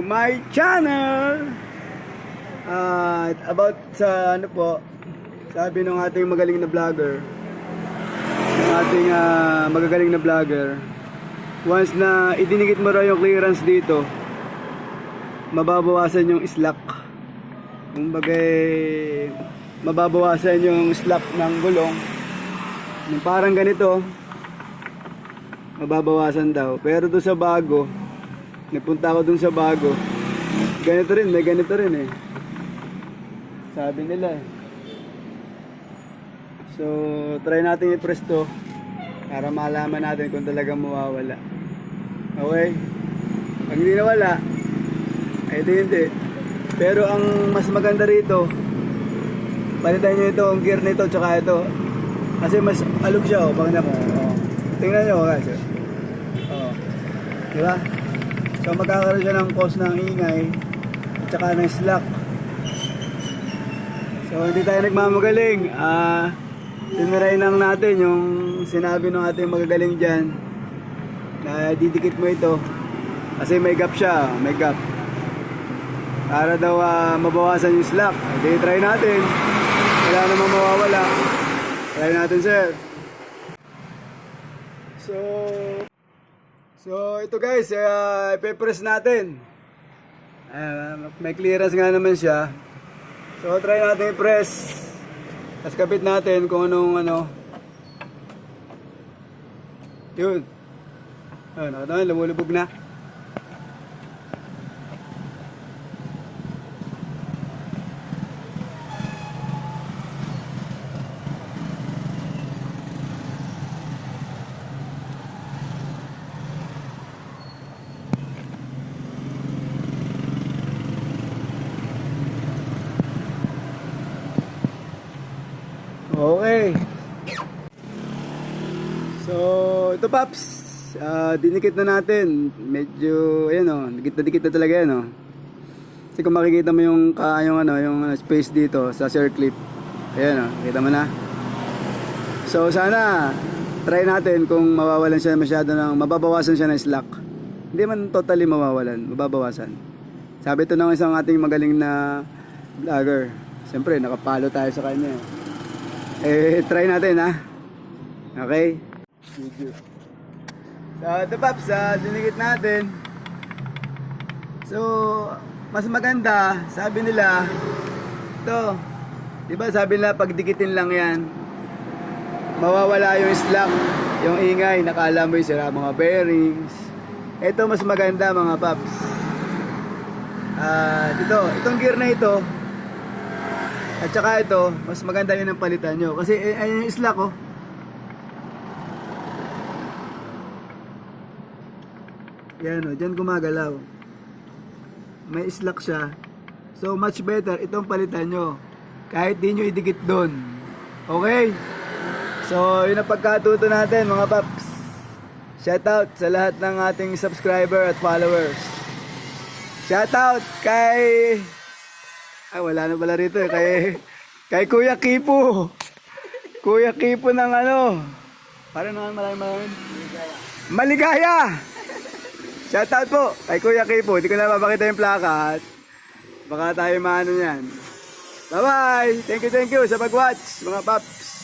my channel! At about sa ano po, sabi ng ating magaling na vlogger, ng ating ah, magagaling na vlogger, once na idinikit mo raw yung clearance dito, mababawasan yung slack. Kumbaga, eh, mababawasan yung slack ng gulong. Yung parang ganito, mababawasan daw. Pero doon sa bago, napunta ako doon sa bago, ganito rin, may ganito rin eh. Sabi nila eh. So, try natin i-press to para malaman natin kung talagang mawawala. Okay? Pag hindi nawala, ay di hindi. Pero ang mas maganda rito, palitan nyo ito, ang gear nito, tsaka ito. Kasi mas alog siya, oh, pag mo. Oh. Tingnan nyo, guys. Oh. Di ba? So, magkakaroon siya ng cause ng ingay, tsaka ng slack. So, hindi tayo nagmamagaling. Ah, tinry lang natin yung sinabi ng ating magagaling dyan na didikit mo ito kasi may gap siya, may gap. Para daw ah, mabawasan yung slack. Hindi, try natin. Wala namang mawawala. Try natin, sir. So, so ito guys, uh, ipe-press natin. Ah, may clearance nga naman siya. So, try natin i-press. Tapos kapit natin kung anong ano. Yun. Ano, ano, lumulubog na. Okay. So, ito Paps. Ah, dinikit na natin. Medyo, ayan o, dikit na dikit na talaga yan o. Kasi kung makikita mo yung, ka, yung, ano, yung ano, space dito sa circlip. Ayan o, kita mo na. So, sana, try natin kung mawawalan siya masyado ng, mababawasan siya ng slack. Hindi man totally mawawalan, mababawasan. Sabi ito ng isang ating magaling na vlogger. Siyempre, nakapalo tayo sa kanya. Eh, try natin ha. Okay? Video. So, ito Paps, ah, dinikit natin. So, mas maganda, sabi nila, ito, di ba sabi nila pag dikitin lang yan, mawawala yung slack, yung ingay, nakala mo yung sira mga bearings. Ito mas maganda mga Paps. Ah, dito, itong gear na ito, at saka ito, mas maganda yun ang palitan nyo. Kasi eh, ayun yung slack oh. Yan oh, dyan gumagalaw. May slack siya. So much better itong palitan nyo. Kahit di nyo idikit doon. Okay? So yun ang pagkatuto natin mga paps. Shout out sa lahat ng ating subscriber at followers. Shout out kay ay, wala na pala rito eh. Kay, kay Kuya Kipo. Kuya Kipo ng ano. Para naman maraming maraming. Maligaya! Shout out po kay Kuya Kipo. Hindi ko na mapakita yung plaka. At baka tayo maano yan. Bye-bye! Thank you, thank you sa pag-watch, mga paps.